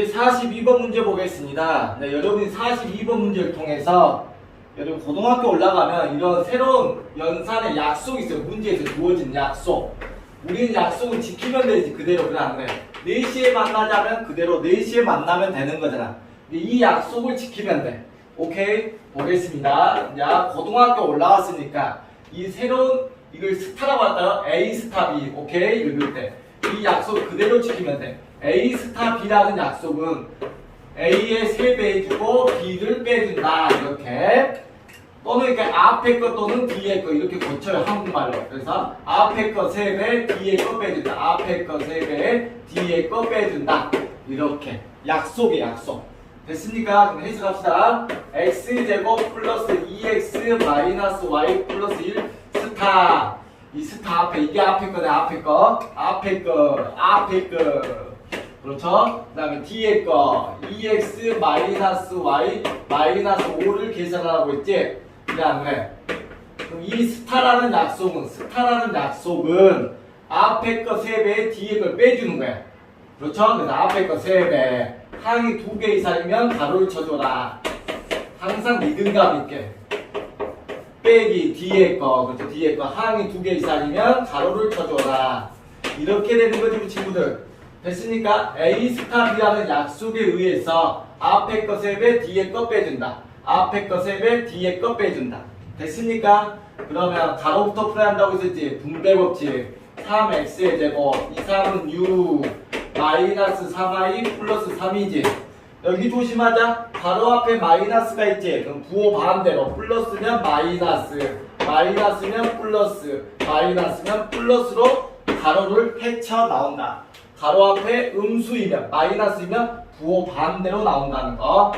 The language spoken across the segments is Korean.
42번 문제 보겠습니다. 네, 여러분이 42번 문제를 통해서 여러분 고등학교 올라가면 이런 새로운 연산의 약속이 있어요. 문제에서 주어진 약속. 우리는 약속은 지키면 되지 그대로 그냥 안 돼. 4시에 만나자면 그대로 4시에 만나면 되는 거잖아. 이 약속을 지키면 돼. 오케이? 보겠습니다. 자, 고등학교 올라왔으니까 이 새로운 이걸 스타라고 할까요? A 스타 B. 오케이? 읽을 때. 이 약속을 그대로 지키면 돼. A 스타 B라는 약속은 A의 3배 해주고 B를 빼준다. 이렇게. 또는 이렇게 앞에 거 또는 뒤에 거 이렇게 고쳐요. 한국말로. 그래서 앞에 거 3배, 뒤에 거 빼준다. 앞에 거 3배, 뒤에 거 빼준다. 이렇게. 약속이 약속. 됐습니까? 그럼 해석합시다. x제곱 플러스 2x 마이너스 y 플러스 1 스타. 이 스타 앞에 이게 앞에 거네 앞에 거. 앞에 거 앞에 거. 그렇죠? 그 다음에 뒤에 거. 2x 마이너스 y 마이너스 5를 계산하라고 했지? 그 다음에 그럼 이 스타라는 약속은 스타라는 약속은 앞에 거 3배 뒤에 걸 빼주는 거야. 그렇죠? 그래서 앞에 거 3배. 항이 2개 이상이면 가로를 쳐줘라. 항상 리듬감 있게 빼기 뒤에 거 그렇죠? 뒤에 거. 항이 두 개 이상이면 가로를 쳐줘라. 이렇게 되는 거지 우리 친구들. 됐습니까? A 스타 B라는 약속에 의해서 앞에 거 3배 뒤에 거 빼준다. 앞에 거 3배 뒤에 거 빼준다. 됐습니까? 그러면 가로부터 풀어야 한다고 했었지? 분배 법칙. 3x의 제곱. 2, 3은 6 마이너스 3y 플러스 3이지 여기 조심하자. 바로 앞에 마이너스가 있지. 그럼 부호 반대로 플러스면 마이너스, 마이너스면 플러스, 마이너스면 플러스로 가로를 헤쳐 나온다. 가로 앞에 음수이면 마이너스이면 부호 반대로 나온다는 거.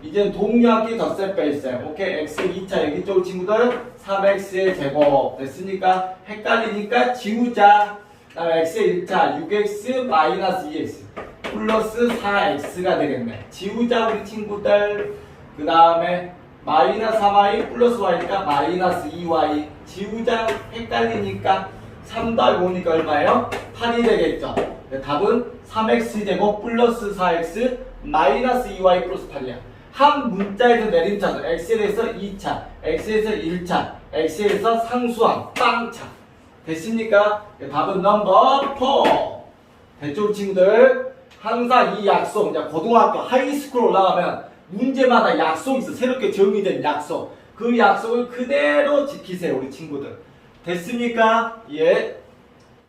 이제 동료학기 덧셈 뺄셈. 오케이. x 2차 여기 쪽 친구들 3x의 제곱 됐으니까 헷갈리니까 지우자. 그다음에 x의 1차 6x 마이너스 2x. 플러스 4x가 되겠네. 지우자 우리 친구들. 그 다음에 마이너스 3y 플러스 y니까 마이너스 2y. 지우자 헷갈리니까 3 더하기 5니까 얼마예요? 8이 되겠죠. 네, 답은 3x 제곱 플러스 4x 마이너스 2y 플러스 8이야. 한 문자에서 내림차죠. x에 대해서 2차, x에서 1차, x에서 상수항, 빵차. 됐습니까? 네, 답은 넘버 4. 됐죠, 우리 친구들? 항상 이 약속, 이제 고등학교 하이스쿨 올라가면 문제마다 약속이 있어. 새롭게 정의된 약속. 그 약속을 그대로 지키세요, 우리 친구들. 됐습니까? 예.